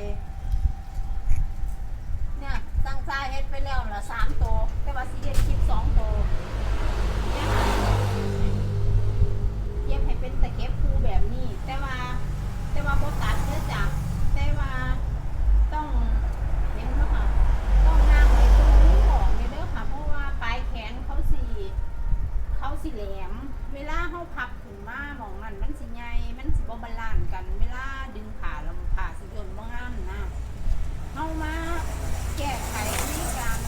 เอาไป เนี่ยตั้งใจเฮ็ดไปแล้วละสามตัวแต่ว่าสิเฮ็ดคลิปสองตัวเนี่ยค่ะเย็บให้เป็นตะเข็บคู่แบบนี้ แต่ว่า แต่ว่าบ่ตัดเนื้อจากแต่ว่าต้องเห็นบ่ค่ะ ต้องงางไว้ตรงนี้ของนี่เด้อค่ะ เพราะว่าปลายแขนเขาสิเขาสิแหลม เวลาเฮาพับขึ้นมาหมองนั้นมันสิใหญ่มันสิบ่บาลานซ์กัน เวลาดึงขาแล้วขาสิย่นบ่งามนะเฮามาแก้ไขวิธีการ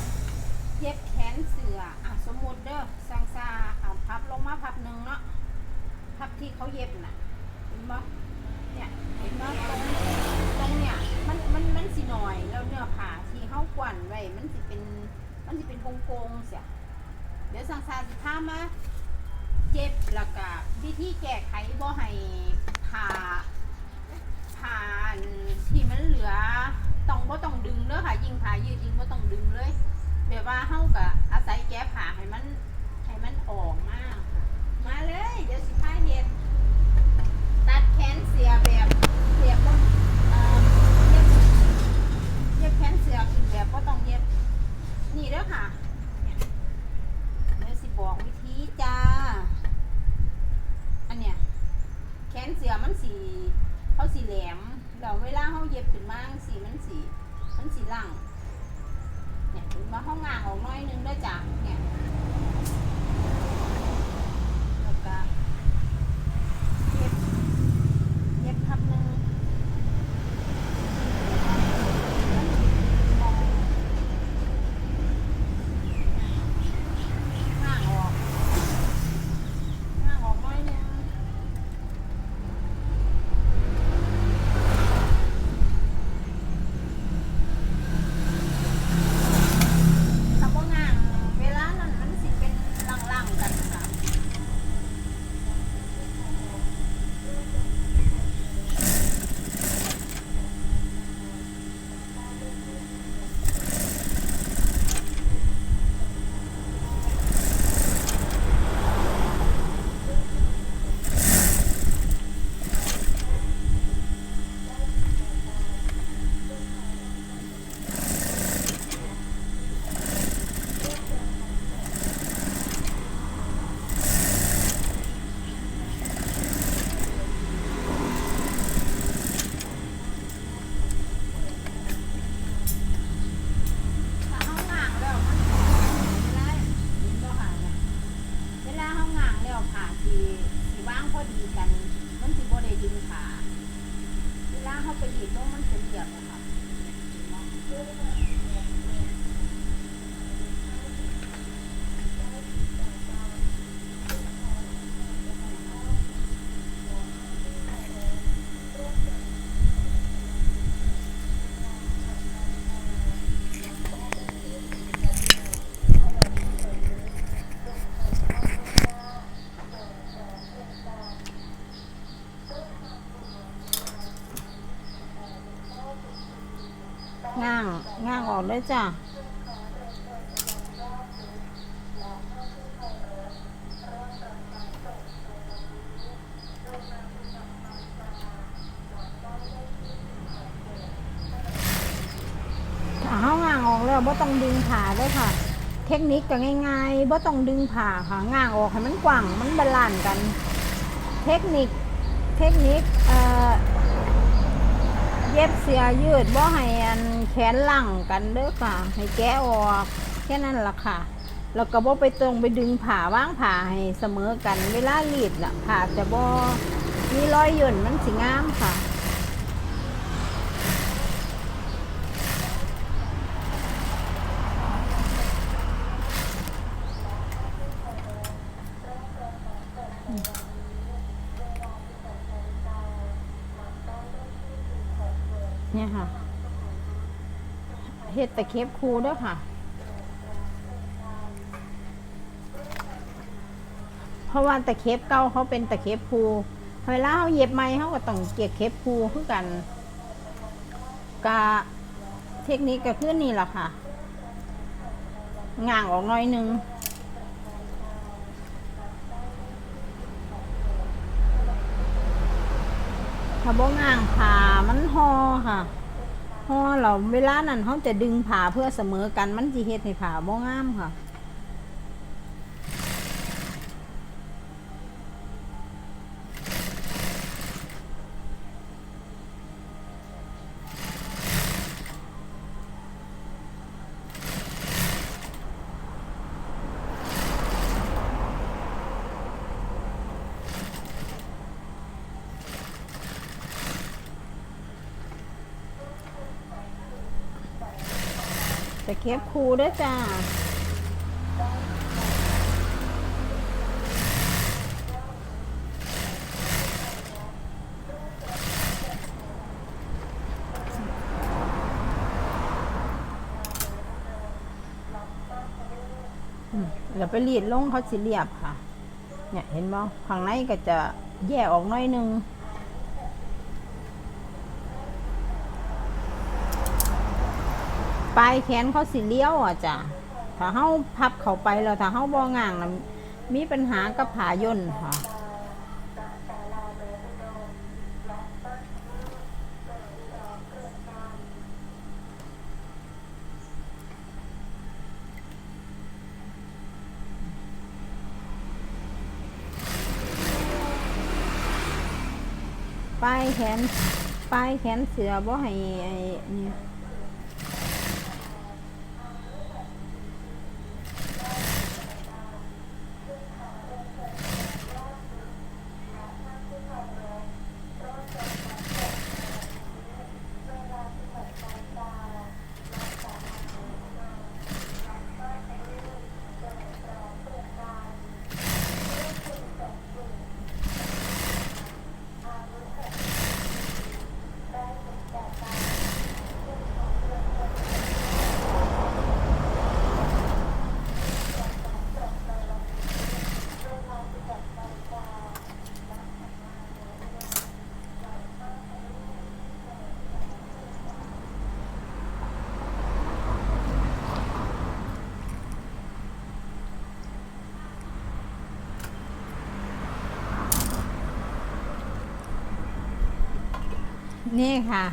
เย็บแขนเสืออะสมมุติเด้อสังซาอะพับลงมาพับหนึงเนาะพับที่เขาเย็บน่ะเห็นบ่เนี่ยเห็นบ่ตรงตรงเนี่ยมันมันมันสิหน่อยแล้วเนื้อผ้าที่เฮากวนไว้มันสิเป็นมันสิเป็นโก งเสียเดี๋ยวสังซาสิพามาเจ็บแล้วก็วิธีแก้ไขบ่ให้ผ่าผ่านที่มันเหลือต้องบ่ต้องดึงเด้อค่ะ ยิงผ่ายืดยิงบ่ต้องดึงเลยแบบว่าเฮาก็อาศัยแก้ผ่าให้มันให้มันออกมาค่ะมาเลย เดี๋ยวสิพาเฮ็ดตัดแขนเสียแบบเสียบบ่เอ่อเย็บเย็บแขนเสียขึ้นแบบบ่ต้องเย็บนี่เด้อค่ะ เดี๋ยวสิบอกวิธีจ้า อันเนี้ยแขนเสือมันสีเขาสีแหลมแล้วเวลาเขาเย็บขึ้นมาจั่งสีมันสี มันสีหลังเนี่ยถึงมาห้องงางออกน้อยนึงด้วยจ้ะเนี่ยแล้วก็เย็บเย็บทับหนึงมันสิมองห่างออก ห่างออกหน้อยนึงถ้าบ่ห่างเวลานั้นมันสิเป็นล่างๆกันค่ะ ถ้าห้องงางแล้วมันเวลายินบ่ค่ะเนี่ยเวลาห้องงางแล้วผ่าสีสีว่างพอดีกัน มันสิบ่ได้ดึงขาเวลาเขาไปหยิบลงมันเป็นเหลี่ยมอะค่ะ ง่างง่างออกเลยจ้ะถ้าเฮาง่างออกแล้วบ่ต้องดึงผ่าด้วยค่ะ เทคนิคก็ง่ายๆบ่ต้องดึงผ่าค่ะง่างออกให้มันกว้างมันบาลานซ์กัน เทคนิคเทคนิคเอ่อ เย็บเสียยืดบ่ให้อันแขนหลังกันเด้อค่ะ ให้แกะออกแค่นั้นล่ะค่ะแล้วก็บ่ไปตรงไปดึงผ่าว่างผ่าให้เสมอกันเวลารีดล่ะผ่าจะบ่มีรอยหย่นมันสิงามค่ะ เนี่ยค่ะเฮ็ดตะเข็บคูด้วยค่ะ เพราะว่าตะเข็บเก่าเขาเป็นตะเข็บคูเวลาเขาเย็บไหมเขาก็ต้องเกียเข็บคูคือกันกะเทคนิคก็คือนี่แหละค่ะ ง่างออกน้อยนึง ถ้าบ่ง่างผ่ามันหอค่ะหอเราเวลานั้นเขาจะดึงผ่าเพื่อเสมอกันมันจีเฮ็ดให้ผ่าบ่งามค่ะ แต่เคฟคูด้วยจ้าอืมแล้วไปรีดลงเขาสิเรียบค่ะ เนี่ยเห็นบ่ข้างในก็จะแยกออกน้อยนึง ปลายแขนเขาสิเลี้ยวอะจ้ะถ้าเฮาพับเข้าไปแล้วถ้าเฮาบ่ง่างนะมีปัญหากับผาย่นค่ะปลายแขนปลายแขนเสือบ่ให้ไอ้นี่ นี่ค่ะ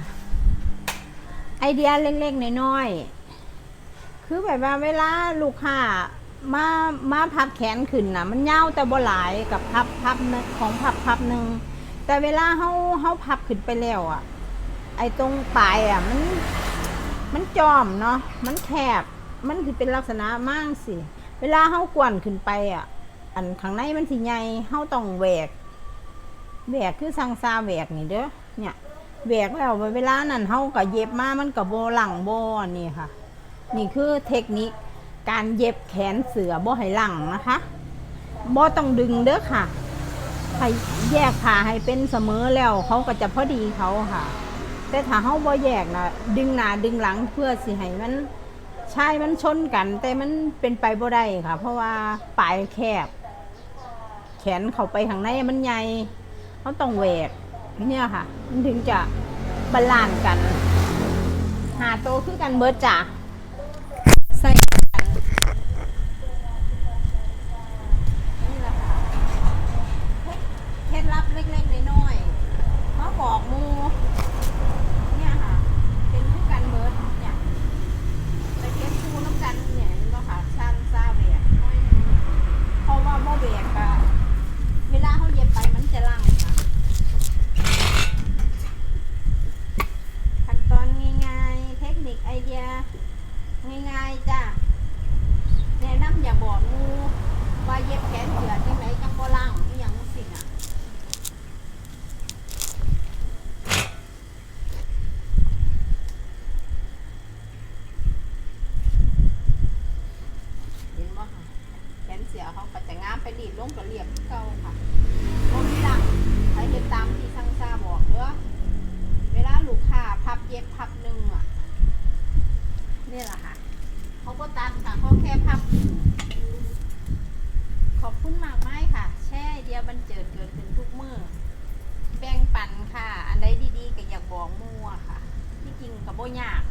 ไอเดียเล็กๆน้อยๆคือแบบว่าเวลาลูกค้ามามาพับแขนขึ้นนะมันเยาแต่บ่หลายกับพับพับของพับพับหนึ่งแต่เวลาเขาเขาพับขึ้นไปแล้วอะ ไอตรงปลายอะมัน มันจอมเนาะมันแคบมันคือเป็นลักษณะมั่งสิเวลาเขากวนขึ้นไปอะ อันข้างในมันสิใหญ่เขาต้องแหวกแหวกคือสังซาแหวกนี่เด้อเนี่ย แหวกแล้วเวลานั้นเฮาก็เย็บมามันก็บ่หลังบ่นี่ค่ะ นี่คือเทคนิคการเย็บแขนเสือบ่ให้หลังนะคะบ่ต้องดึงเด้อค่ะให้แยกขาให้เป็นเสมอแล้วเขาก็จะพอดีเขาค่ะ แต่ถ้าเฮาบ่แยกนะดึงหน้าดึงหลังเพื่อสิให้มันใช่มันชนกัน แต่มันเป็นไปบ่ได้ค่ะ เพราะว่าปลายแคบ แขนเข้าไปข้างในมันใหญ่เขาต้องแหวก เนี่ยค่ะ มันถึงจะบาลานซ์กัน หาโตคือกันเบิร์ดจ้ะใส่กันนี่แหละค่ะเคล็ดลับเล็กๆน้อยๆมาบอกหมู เนี่ยค่ะ เป็นคือกันเบิร์ดเนี่ยไปเก็บคูน้ำกันเนี่ยเห็นบ่ค่ะซันซาเบียน้อยหนึ่งเพราะว่าบ่เบียกอะเวลาเขาเย็บไปมันจะลังค่ะ ขั้นตอนง่ายๆ เทคนิคไอเดีย ง่ายๆจ้ะแนะนำอย่าบอกงูว่าเย็บแขนเสือที่ไหนจังบ่ล่างอหย่างสิ่งอะเห็นบ่ค่ะแขนเสือเขาก็จะงามไปรีดลงก็เรียบเก่าค่ะบ่มีหลังใครเฮ็ดตามที่ช่างซาบอกเด้อเวลาลูกค้าพับเย็บพับหนึ่งอะ นี่แหละค่ะ เขาก็ตัดค่ะเขาแค่พับ ขอบคุณมากมายค่ะ แช่เดียวบันเจิดเกิดขึ้นทุกมือแบ่งปันค่ะ อันใดดีๆก็อยากบอกมั่วค่ะ ที่จริงกับโบยาก